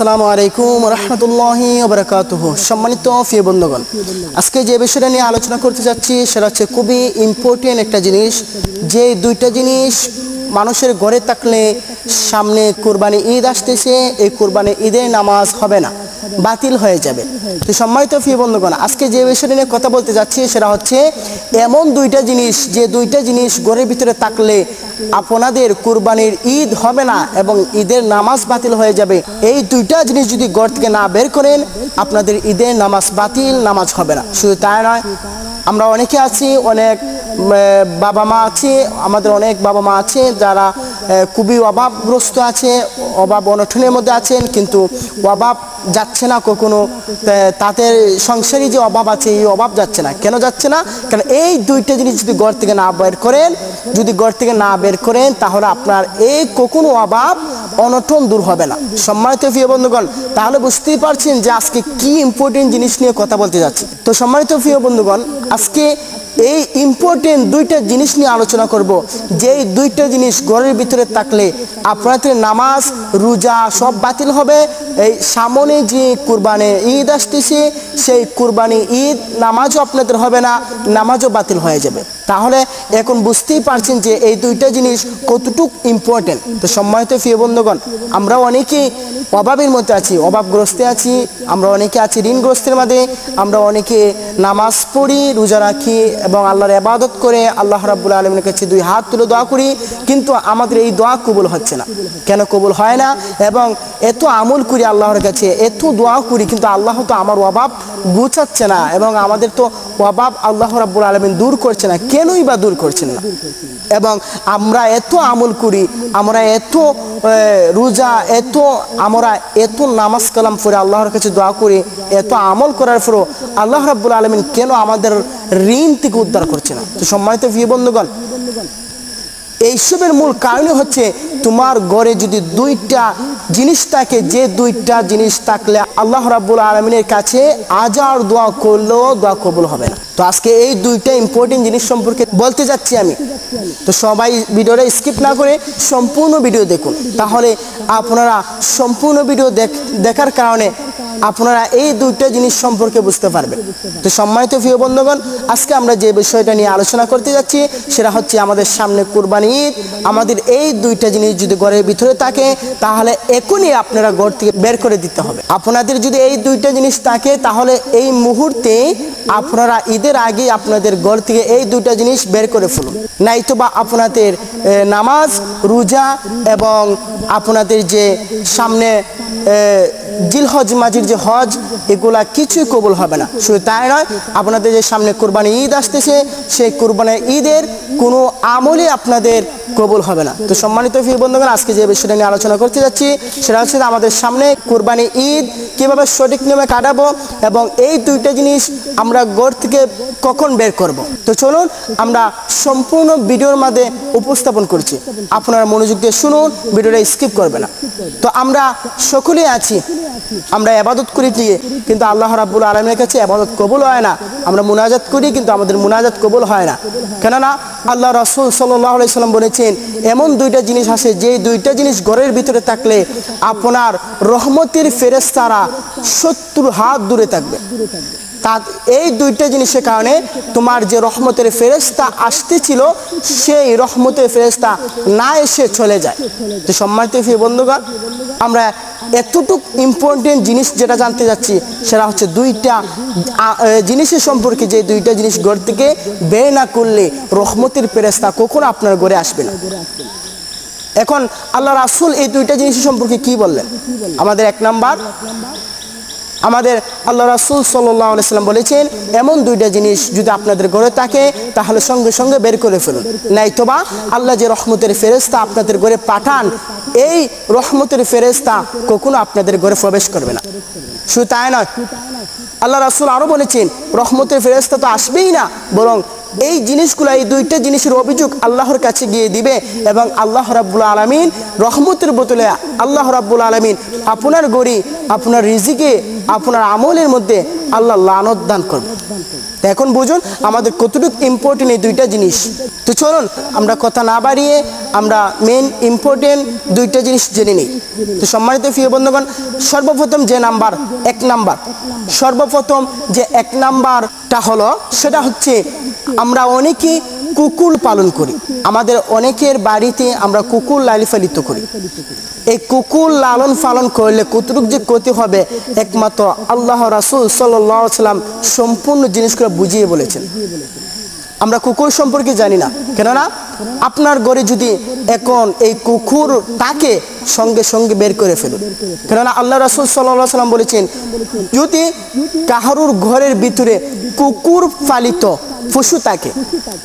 আসসালামু আলাইকুম রহমতুল্লাহি ওবরাকাতুহ। সম্মানিত ফিয়ে বন্ধুগণ, আজকে যে বিষয়টা নিয়ে আলোচনা করতে যাচ্ছি সেটা হচ্ছে খুবই ইম্পর্টেন্ট একটা জিনিস। যে দুইটা জিনিস মানুষের ঘরে থাকলে সামনে কোরবানি ঈদ আসতেছে, এই কোরবানি ঈদের নামাজ হবে না, বাতিল হয়ে যাবে। তো সম্মানিত প্রিয় বন্ধুগণ, আজকে যে বিষয়টা নিয়ে কথা বলতে যাচ্ছি সেটা হচ্ছে, এমন দুইটা জিনিস, যে দুইটা জিনিস ঘরের ভিতরে থাকলে আপনাদের কুরবানির ঈদ হবে না এবং ঈদের নামাজ বাতিল হয়ে যাবে, এই দুইটা জিনিস যদি ঘর থেকে না বের করেন, আপনাদের ঈদের নামাজ বাতিল, নামাজ হবে না। শুধু তাই নয়, আমরা অনেকে আছি, অনেক বাবা মা আছে আমাদের অনেক বাবা মা আছে যারা খুবই অভাবগ্রস্ত আছে, অভাব অনঠনের মধ্যে আছেন, কিন্তু অভাব যাচ্ছে না কখনো। তাদের সংসারী যে অভাব আছে, এই অভাব যাচ্ছে না। কেন যাচ্ছে না? কারণ এই দুইটা জিনিস যদি ঘর থেকে না বের করেন, যদি ঘর থেকে না বের করেন, তাহলে আপনার এই কখনো অভাব, অনটন দূর হবে না। সম্মানিত প্রিয় বন্ধুগণ, তাহলে বুঝতেই পারছেন যে আজকে কি ইম্পর্টেন্ট জিনিস নিয়ে কথা বলতে যাচ্ছি। তো সম্মানিত প্রিয় বন্ধুগণ, আজকে এই ইম্পর্টেন্ট দুইটা জিনিস নিয়ে আলোচনা করব। যেই দুইটা জিনিস ঘরের ভিতরে থাকলে আপনাদের নামাজ, রোজা সব বাতিল হবে। এই সামনে যে কুরবানি ঈদ আসতেছে, সেই কুরবানি ঈদ নামাজও আপনাদের হবে না, নামাজও বাতিল হয়ে যাবে। তাহলে এখন বুঝতেই পারছেন যে এই দুইটা জিনিস কতটুক ইম্পর্টেন্ট তো সম্মানিত প্রিয় বন্ধুগণ, আমরা অনেকেই অভাবের মধ্যে আছি, অভাবগ্রস্তে আছি, আমরা অনেকে আছি ঋণগ্রস্তের মধ্যে আমরা অনেকে নামাজ পড়ি, রোজা রাখি এবং আল্লাহর আবাদত করে আল্লাহ রাবুল আলমের কাছে দুই হাত তুলে দোয়া করি, কিন্তু আমাদের এই দোয়া কবুল হচ্ছে না। কেন কবুল হয় না? এবং এত আমল করি আল্লাহর কাছে, এত দোয়া করি, কিন্তু আল্লাহ তো আমার অভাব গুছাচ্ছে না এবং আমাদের তো অভাব আল্লাহ রাব্বুল আলমিন দূর করছে না। কেনই বা দূর করছেন না? এবং আমরা এত আমল করি, আমরা এত রোজা, এত, আমরা এত নামাজ কালাম পড়ে আল্লাহর কাছে দোয়া করি, এত আমল করার পরও আল্লাহ রাবুল আলমিন কেন আমাদের ঋণ থেকে উদ্ধার করছে না? তো সম্মানিত বিয়ে বন্ধুগণ এইসবের মূল কারণই হচ্ছে তোমার ঘরে যদি দুইটা জিনিস থাকে, যে দুইটা জিনিস থাকলে আল্লাহ রাব্বুল আলমিনের কাছে আজার দোয়া করলেও দোয়া কবুল হবে না। তো আজকে এই দুইটা ইম্পর্টেন্ট জিনিস সম্পর্কে বলতে যাচ্ছি আমি। তো সবাই ভিডিওটা স্কিপ না করে সম্পূর্ণ ভিডিও দেখুন। তাহলে আপনারা সম্পূর্ণ ভিডিও দেখ- দেখার কারণে আপনারা এই দুইটা জিনিস সম্পর্কে বুঝতে পারবেন। তো সম্মানিত প্রিয় বন্ধুগণ, আজকে আমরা যে বিষয়টা নিয়ে আলোচনা করতে যাচ্ছি, সেটা হচ্ছে আমাদের সামনে কুরবানি ঈদ। আমাদের এই দুইটা জিনিস যদি ঘরের ভিতরে থাকে, তাহলে এখনই আপনারা ঘর থেকে বের করে দিতে হবে। আপনাদের যদি এই দুইটা জিনিস থাকে, তাহলে এই মুহূর্তে আপনারা ঈদের আগে আপনাদের ঘর থেকে এই দুইটা জিনিস বের করে ফেলুন। নাইতো বা আপনাদের নামাজ, রোজা এবং আপনাদের যে সামনে জিলহজ মাঝির যে হজ, এগুলা কিছুই কবুল হবে না। শুধু তাই নয়, আপনাদের যে সামনে কোরবানি ঈদ আসতেছে, সেই কোরবানি ঈদের কোনো আমলই আপনাদের কবুল হবে না। তো সম্মানিত ফি বন্ধুগণ, আজকে যে বিষয়টা নিয়ে আলোচনা করতে যাচ্ছি, সেটা হচ্ছে আমাদের সামনে কোরবানি ঈদ কীভাবে সঠিক নিয়মে কাটাবো এবং এই দুইটা জিনিস আমরা ঘর থেকে কখন বের করব। তো চলুন, আমরা সম্পূর্ণ ভিডিওর মাঝে উপস্থাপন করছি। আপনারা মনোযোগ দিয়ে শুনুন, ভিডিওটা স্কিপ করবে না। তো আমরা সকলেই আছি, আমরা আবাদত করি ঠিকই কিন্তু আল্লাহ রাব্বুল আলমের কাছে আবাদত কবুল হয় না। আমরা মুনাজাত করি, কিন্তু আমাদের মোনাজাত কবুল হয় না। কেননা আল্লাহ রসুল সাল্লাহ সাল্লাম বলেছেন, এমন দুইটা জিনিস আছে যে দুইটা জিনিস ঘরের ভিতরে থাকলে আপনার রহমতের ফেরেস্তারা শত্রুর হাত দূরে থাকবে। তা এই দুইটা জিনিসের কারণে তোমার যে রহমতের ফেরেস্তা আসতেছিল, সেই রহমতের ফেরেস্তা না এসে চলে যায়। তো সম্মানিত ফি বন্ধুগণ, আমরা এতটুক ইম্পর্টেন্ট জিনিস যেটা জানতে যাচ্ছি, সেটা হচ্ছে দুইটা জিনিসের সম্পর্কে যে দুইটা জিনিস ঘর থেকে বের না করলে রহমতের ফেরেস্তা কখনো আপনার ঘরে আসবে না। এখন আল্লাহ রাসুল এই দুইটা জিনিসের সম্পর্কে কি বললেন? আমাদের এক নাম্বার আমাদের আল্লাহ রাসুল সাল্লাম বলেছেন, এমন দুইটা জিনিস যদি আপনাদের ঘরে থাকে, তাহলে সঙ্গে সঙ্গে বের করে ফেলুন। নাইতোবা আল্লাহ যে রহমতের ফেরেস্তা আপনাদের ঘরে পাঠান, এই রহমতের ফেরেস্তা কখনো আপনাদের ঘরে প্রবেশ করবে না। শুধু তাই নয়, আল্লাহ রাসুল আরও বলেছেন, রহমতের ফেরেস্তা তো আসবেই না, বরং এই জিনিসগুলো, এই দুইটা জিনিসের অভিযোগ আল্লাহর কাছে গিয়ে দিবে এবং আল্লাহ রাব্বুল আলমিন রহমতের বোতলে আল্লাহ রাব্বুল আলমিন আপনার গড়ি, আপনার রিজিকে, আপনার আমলের মধ্যে আল্লাহ লানত দান করবে। এখন বুঝুন, আমাদের কতটুকু ইম্পর্টেন্ট এই দুইটা জিনিস। তো চলুন, আমরা কথা না বাড়িয়ে আমরা মেন ইম্পর্টেন্ট দুইটা জিনিস জেনে নিই। তো সম্মানিত প্রিয় বন্ধুগণ, সর্বপ্রথম যে নাম্বার, এক নাম্বার। সর্বপ্রথম যে এক নাম্বারটা হলো, সেটা হচ্ছে আমরা অনেকে কুকুর পালন করি। আমাদের অনেকের বাড়িতে আমরা কুকুর লালিফালিত করি। এই কুকুর লালন পালন করলে কতটুক যে ক্ষতি হবে, একমাত্র আল্লাহ রাসুল সাল্লাম সম্পূর্ণ জিনিসগুলো বুঝিয়ে বলেছেন। আমরা কুকুর সম্পর্কে জানি না, কেননা আপনার ঘরে যদি এখন এই কুকুর তাকে সঙ্গে সঙ্গে বের করে ফেলুন। কেননা আল্লাহ রাসুল সাল্লাহ সাল্লাম বলেছেন, যদি কাহারুর ঘরের ভিতরে কুকুর পালিত পশু থাকে,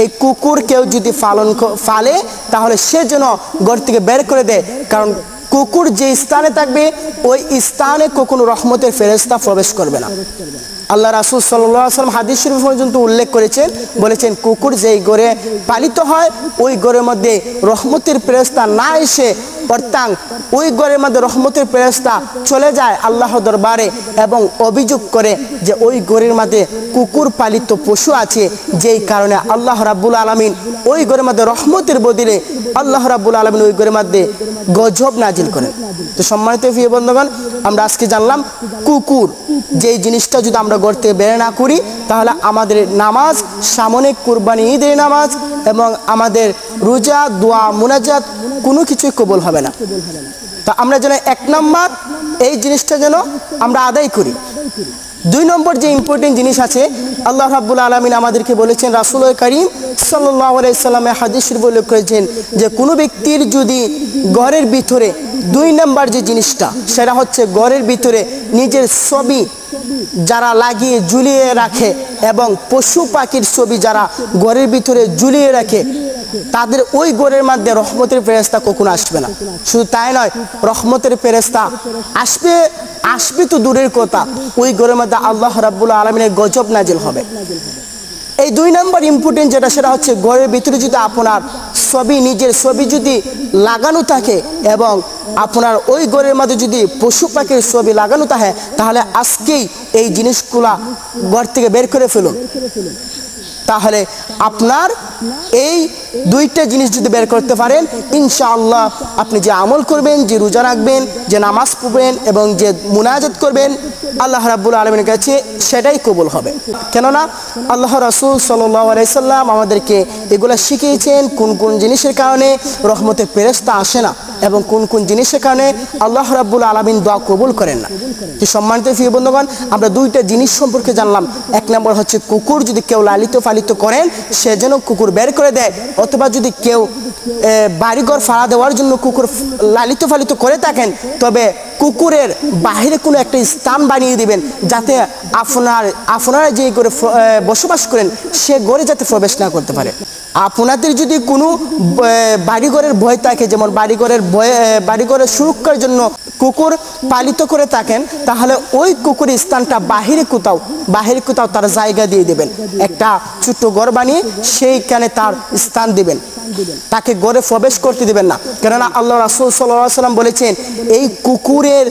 এই কুকুর কেউ যদি পালন ফালে তাহলে সে যেন ঘর থেকে বের করে দেয়। কারণ কুকুর যে স্থানে থাকবে, ওই স্থানে কখনো রহমতের ফেরেস্তা প্রবেশ করবে না। আল্লাহ রাসুল সাল্লাম হাদিস শরীফ পর্যন্ত উল্লেখ করেছেন, বলেছেন, কুকুর যেই গড়ে পালিত হয়, ওই গড়ের মধ্যে রহমতের ফেরেস্তা না এসে, অর্থাৎ ওই গড়ের মধ্যে রহমতের ফেরেস্তা চলে যায় আল্লাহ দরবারে এবং অভিযোগ করে যে ওই গড়ের মধ্যে কুকুর পালিত পশু আছে, যেই কারণে আল্লাহ রাব্বুল আলমিন ওই গড়ের মধ্যে রহমতের বদিলে আল্লাহ রাব্বুল আলমিন ওই গড়ের মধ্যে গজব নাজিল করেন। তো সম্মানিত প্রিয় বন্ধুগণ, আমরা আজকে জানলাম কুকুর, যেই জিনিসটা যদি আমরা গড় থেকে বের না করি, তাহলে আমাদের নামাজ সামনে কুরবানি, ঈদের নামাজ এবং আমাদের রোজা, দোয়া, মোনাজাত কোনো কিছুই কবল হবে না। তা আমরা যেন এক নম্বর এই জিনিসটা যেন আমরা আদায় করি। দুই নম্বর যে ইম্পর্টেন্ট জিনিস আছে, আল্লাহ রাব্বুল আলমিন আমাদেরকে বলেছেন রাসুল করিম সাল্লামের হাদিস উল্লেখ করেছেন যে, কোনো ব্যক্তির যদি ঘরের ভিতরে দুই নম্বর যে জিনিসটা, সেটা হচ্ছে ঘরের ভিতরে নিজের ছবি যারা লাগিয়ে ঝুলিয়ে রাখে এবং পশু পাখির ছবি যারা ঘরের ভিতরে ঝুলিয়ে রাখে তাদের ওই ঘরের মধ্যে রহমতের ফেরেস্তা কখনো আসবে না। শুধু তাই নয়, রহমতের ফেরেস্তা আসবে আসবে তো দূরের কথা। ওই ঘরের মধ্যে আল্লাহ রাব্বুল আলমিনের গজব নাজিল হবে। এই দুই নম্বর ইম্পর্টেন্ট যেটা, সেটা হচ্ছে ঘরের ভিতরে যদি আপনার ছবি, নিজের ছবি যদি লাগানো থাকে এবং আপনার ওই ঘরের মধ্যে যদি পশু পাখির ছবি লাগানো থাকে, তাহলে আজকেই এই জিনিসগুলা ঘর থেকে বের করে ফেলুন। তাহলে আপনার এই দুইটা জিনিস যদি বের করতে পারেন, ইনশাআল্লাহ আপনি যে আমল করবেন, যে রোজা রাখবেন, যে নামাজ পড়বেন এবং যে মুনাজাত করবেন, আল্লাহ রাব্বুল আলমের কাছে সেটাই কবুল হবে। কেননা আল্লাহ রাসুল সাল্লাম আমাদেরকে এগুলা শিখিয়েছেন, কোন কোন জিনিসের কারণে রহমতের ফেরেস্তা আসে না এবং কোন কোন জিনিসের কারণে আল্লাহ রাব্বুল আলমিন দোয়া কবুল করেন না। তো সম্মানিত প্রিয় বন্ধুগণ, আমরা দুইটা জিনিস সম্পর্কে জানলাম। এক নম্বর হচ্ছে কুকুর যদি কেউ লালিত পালিত করেন, সে যেন কুকুর বের করে দেয়, অথবা যদি কেউ বাড়িঘর ফাড়া দেওয়ার জন্য কুকুর লালিত ফালিত করে থাকেন, তবে কুকুরের বাহিরে কোনো একটা স্থান বানিয়ে দিবেন, যাতে আপনার, আপনারা যে করে বসবাস করেন, সে গড়ে যাতে প্রবেশ না করতে পারে। আপনাদের যদি কোনো বাড়িঘরের ভয় থাকে, যেমন বাড়িঘরের ভয় বাড়িঘরের সুরক্ষার জন্য কুকুর পালিত করে থাকেন, তাহলে ওই কুকুরের স্থানটা বাহিরে কোথাও বাহিরে কোথাও তার জায়গা দিয়ে দেবেন। একটা ছোট্ট ঘর বানিয়ে সেইখানে তার স্থান দিবেন। তাকে গড়ে প্রবেশ করতে দিবেন না। কেননা আল্লাহ রাসুল সাল্লাহ সাল্লাম বলেছেন, এই কুকুরের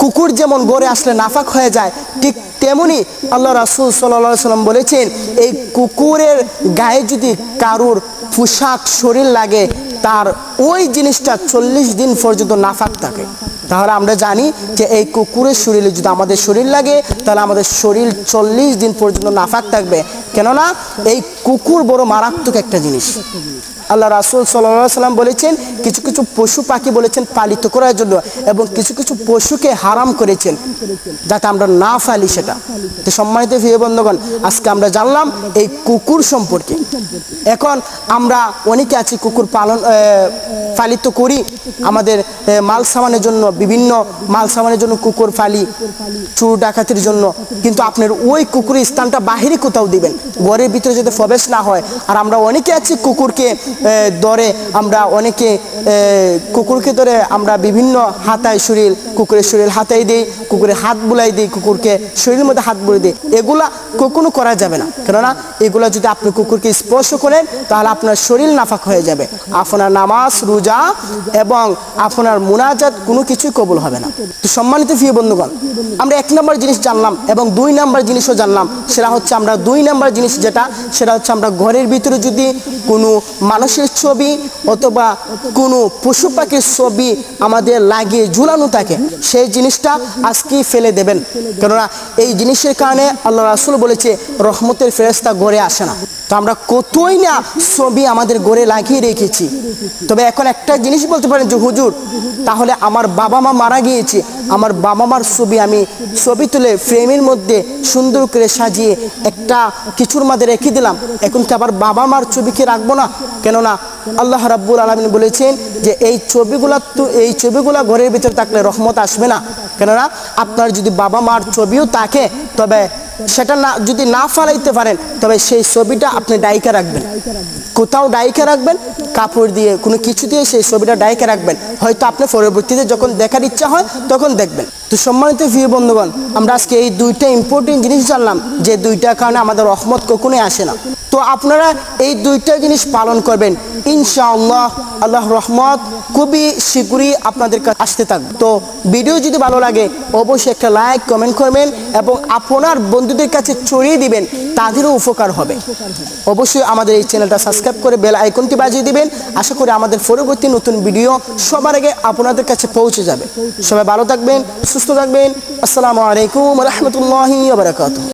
কুকুর যেমন গড়ে আসলে নাফাক হয়ে যায়, ঠিক তেমনি আল্লাহ রাসুল সাল্লাহ সাল্লাম বলেছেন, এই কুকুরের গায়ে যদি কারুর পোশাক, শরীর লাগে, তার ওই জিনিসটা চল্লিশ দিন পর্যন্ত নাফাক থাকে। তাহলে আমরা জানি যে এই কুকুরের শরীরে যদি আমাদের শরীর লাগে, তাহলে আমাদের শরীর চল্লিশ দিন পর্যন্ত নাফাক থাকবে। কেননা এই কুকুর বড় মারাত্মক একটা জিনিস। আল্লাহ রাসুল সাল্লাম বলেছেন, কিছু কিছু পশু পাখি বলেছেন পালিত করার জন্য এবং কিছু কিছু পশুকে হারাম করেছেন যাতে আমরা না ফালি সেটা। তো সম্মানিত প্রিয় বন্ধুগণ, আজকে আমরা জানলাম এই কুকুর সম্পর্কে। এখন আমরা অনেকে আছি কুকুর পালন পালিত করি। আমাদের মাল সামানের জন্য, বিভিন্ন মাল সামানের জন্য কুকুর ফালি, চুর ডাকাতির জন্য। কিন্তু আপনার ওই কুকুরের স্থানটা বাহিরে কোথাও দিবেন। ঘরের ভিতরে যাতে প্রবেশ না হয়। আর আমরা অনেকে আছি কুকুরকে ধরে আমরা অনেকে কুকুরকে ধরে আমরা বিভিন্ন হাতায় শরীর, কুকুরের শরীর হাতাই দিই, কুকুরের হাত বুলাই দিই, কুকুরকে শরীরের মধ্যে হাত বুলাই দিই। এগুলা কখনো করা যাবে না। কেননা এগুলা যদি আপনি কুকুরকে স্পর্শ করেন, তাহলে আপনার শরীর নাফাক হয়ে যাবে। আপনার নামাজ, রোজা এবং আপনার মোনাজাত কোনো কিছুই কবুল হবে না। তো সম্মানিত প্রিয় বন্ধুগণ, আমরা এক নম্বর জিনিস জানলাম এবং দুই নম্বর জিনিসও জানলাম। সেটা হচ্ছে আমরা দুই নম্বর জিনিস যেটা, সেটা হচ্ছে আমরা ঘরের ভিতরে যদি কোনো মানুষের ছবি অথবা কোনো পশু পাখির ছবি আমাদের লাগিয়ে ঝুলানো থাকে, সেই জিনিসটা আজকেই ফেলে দেবেন। কেননা এই জিনিসের কারণে আল্লাহ রাসুল বলেছে, রহমতের ফেরেস্তা গড়ে আসে না। তো আমরা কতই না ছবি আমাদের গড়ে লাগিয়ে রেখেছি। তবে এখন একটা জিনিস বলতে পারেন যে, হুজুর, তাহলে আমার বাবা মা মারা গিয়েছে। আমার বাবা মার ছবি আমি ছবি তুলে ফ্রেমের মধ্যে সুন্দর করে সাজিয়ে একটা কিছুর মধ্যে রেখে দিলাম। এখন কি আবার বাবা মার ছবিকে রাখব না? কেননা আল্লাহ রাব্বুল আলমিন বলেছেন যে, এই ছবিগুলা তো, এই ছবিগুলা ঘরের ভিতরে থাকলে রহমত আসবে না। কেননা আপনার যদি বাবা মার ছবিও থাকে, তবে সেটা না, যদি না ফালাইতে পারেন, তবে সেই ছবিটা আপনি ডাইকা রাখবেন। কোথাও ডাইকা রাখবেন, কাপড় দিয়ে কোনো কিছু দিয়ে সেই ছবিটা ডাইকা রাখবেন। হয়তো আপনি পরবর্তীতে যখন দেখার ইচ্ছা হয়, তখন দেখবেন। তো সম্মানিত প্রিয় বন্ধুগণ, আমরা আজকে এই দুইটা ইম্পর্টেন্ট জিনিস জানলাম, যে দুইটার কারণে আমাদের রহমত কখনোই আসে না। তো আপনারা এই দুইটা জিনিস পালন করবেন। ইনশাআল্লাহ আল্লাহ রহমত খুবই শীঘ্রই আপনাদের কাছে আসতে থাকবে। তো ভিডিও যদি ভালো লাগে, অবশ্যই একটা লাইক, কমেন্ট করবেন এবং আপনার বন্ধুদের কাছে ছড়িয়ে দিবেন, তাদেরও উপকার হবে। অবশ্যই আমাদের এই চ্যানেলটা সাবস্ক্রাইব করে বেল আইকনটি বাজিয়ে দিবেন। আশা করি আমাদের পরবর্তী নতুন ভিডিও সবার আগে আপনাদের কাছে পৌঁছে যাবে। সবাই ভালো থাকবেন, সুস্থ থাকবেন। আসসালামু আলাইকুম রহমতুল্লাহি বারাকাতুহ।